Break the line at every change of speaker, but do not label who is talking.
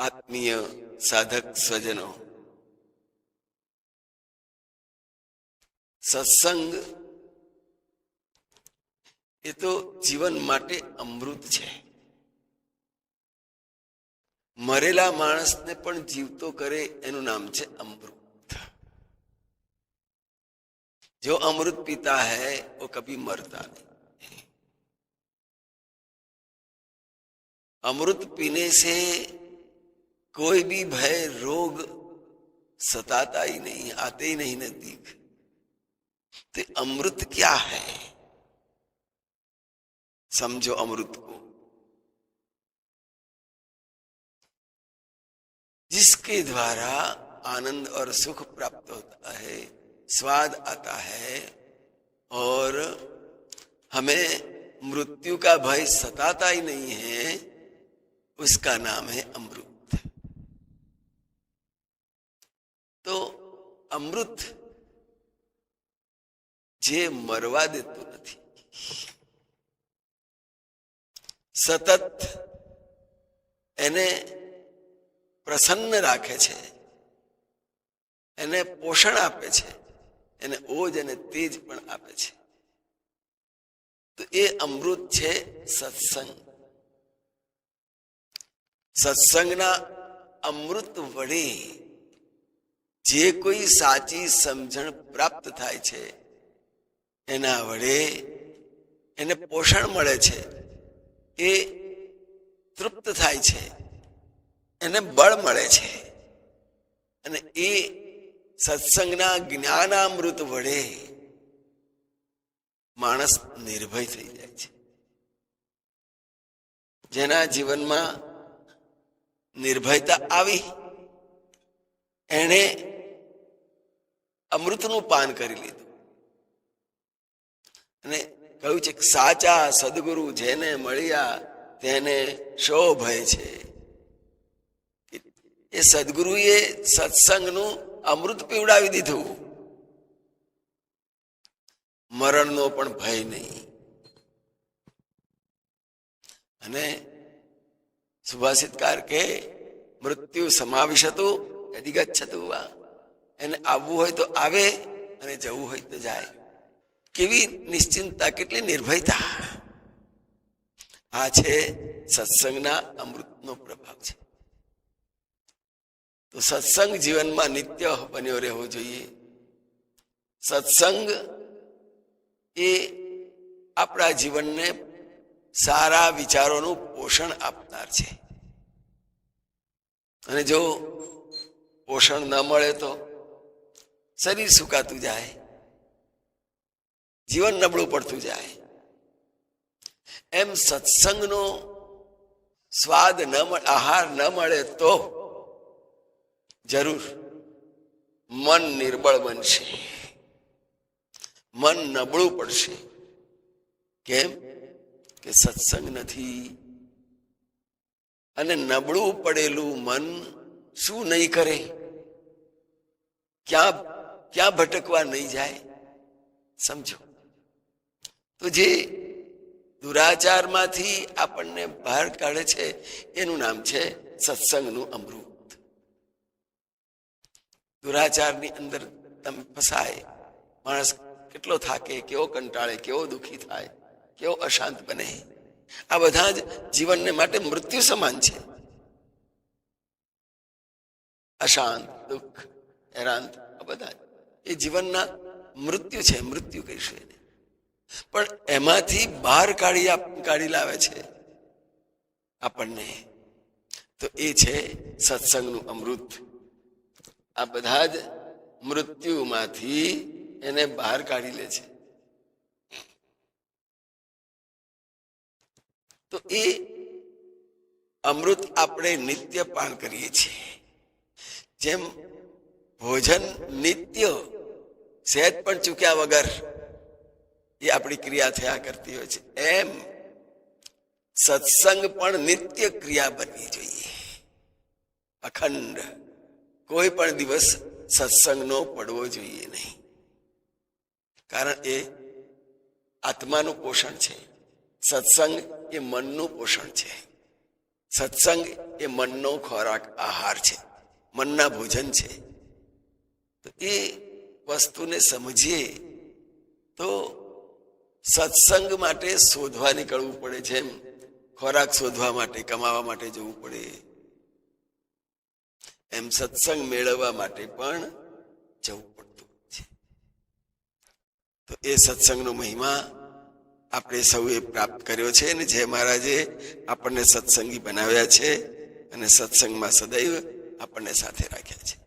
આત્મીય સાધક સ્વજનો સત્સંગ એ તો જીવન માટે અમૃત છે મરેલા માણસને પણ જીવતો કરે એનું નામ છે અમૃત जो अमृत पीता है वो कभी मरता नहीं अमृत पीने से कोई भी भय, रोग सताता ही नहीं, आते ही नहीं नज़दीक। तो अमृत क्या है? समझो अमृत को। जिसके द्वारा आनंद और सुख प्राप्त होता है, स्वाद आता है, और हमें मृत्यु का भय सताता ही नहीं है, उसका नाम है अमृत। અમૃત જે મરવા દેતું નથી. સતત એને પ્રસન્ન રાખે છે, એને પોષણ આપે છે, એને ઓજ અને તેજ પણ આપે છે. તો એ અમૃત છે સત્સંગ. સત્સંગના અમૃત વડે જે કોઈ સાચી સમજણ પ્રાપ્ત થાય છે, એના વડે એને પોષણ મળે છે, એ તૃપ્ત થાય છે, એને બળ મળે છે. અને એ સત્સંગના જ્ઞાનામૃત વડે માણસ નિર્ભય થઈ જાય છે. જેના જીવનમાં નિર્ભયતા આવી, એણે અમૃતનું પાન કરી લીધું. અને કહ્યું છે સાચા સદગુરુ જેને મળ્યા તેને શો ભય છે. એ સદગુરુએ સત્સંગનું અમૃત પીવડાવી દીધું. મરણનો પણ ભય નહીં. અને સુભાષિતકાર કે મૃત્યુ સમાવિશતું યદિ ગચ્છતું વા. એને આવવું હોય તો આવે અને જવું હોય તો જાય. કેવી નિશ્ચિંતતા કેટલી નિર્ભયતા. આ છે સત્સંગના અમૃતનો પ્રભાવ છે. તો સત્સંગ જીવનમાં નિત્ય બન્યો રહેવો જોઈએ. સત્સંગ એ આપણા જીવનને સારા વિચારોનું પોષણ આપનાર છે. અને જો પોષણ ન મળે તો શરીર સુકાતું જાય, જીવન નબળું પડતું જાય. એમ સત્સંગનો સ્વાદ ન આહાર ન મળે તો જરૂર મન નિર્બળ બનશે. મન નબળું પડશે. કેમ? કે સત્સંગ નથી. અને નબળું પડેલું મન શું નહીં કરે? ક્યાં ક્યાં ભટકવા નહીં જાય? સમજો. તો જે દુરાચારમાંથી આપણને બહાર કાઢે છે, એનું નામ છે સત્સંગનું અમૃત. દુરાચારની અંદર તમે ફસાય, માણસ કેટલો થાકે, કેવો કંટાળે, કેવો દુઃખી થાય, કેવો અશાંત બને. આ બધા જ જીવનને માટે મૃત્યુ સમાન છે. અશાંત, દુઃખ, હેરાન, આ બધા એ જીવનના મૃત્યુ છે, મૃત્યુ કહીશું એને. પણ એમાંથી બહાર કાઢી કાઢી લાવે છે આપણને. તો એ છે સત્સંગનું અમૃત. આ બધા જ મૃત્યુમાંથી એને બહાર કાઢી લે છે. તો એ અમૃત આપણે નિત્ય પાન કરીએ છીએ. જેમ ભોજન, નિત્ય, સહેજ પણ ચૂક્યા વગર એ આપણી ક્રિયા થયા કરતી હોય છે. એમ સત્સંગ પણ નિત્ય ક્રિયા બનવી જોઈએ. અખંડ કોઈ પણ દિવસ સત્સંગનો પડવો જોઈએ નહીં. કારણ એ આત્માનું પોષણ છે. સત્સંગ એ મનનું પોષણ છે. સત્સંગ એ મનનો ખોરાક આહાર છે. મનના ભોજન છે. તો એ વસ્તુને સમજીએ તો સત્સંગ માટે શોધવા નીકળવું પડે છે એમ. ખોરાક શોધવા માટે, કમાવા માટે જવું પડે. એમ સત્સંગ મેળવવા માટે પણ જવું પડતું છે. તો એ સત્સંગનો મહિમા આપણે સૌએ પ્રાપ્ત કર્યો છે અને જય મહારાજે આપણને સત્સંગી બનાવ્યા છે અને સત્સંગમાં સદૈવ આપણને સાથે રાખ્યા છે.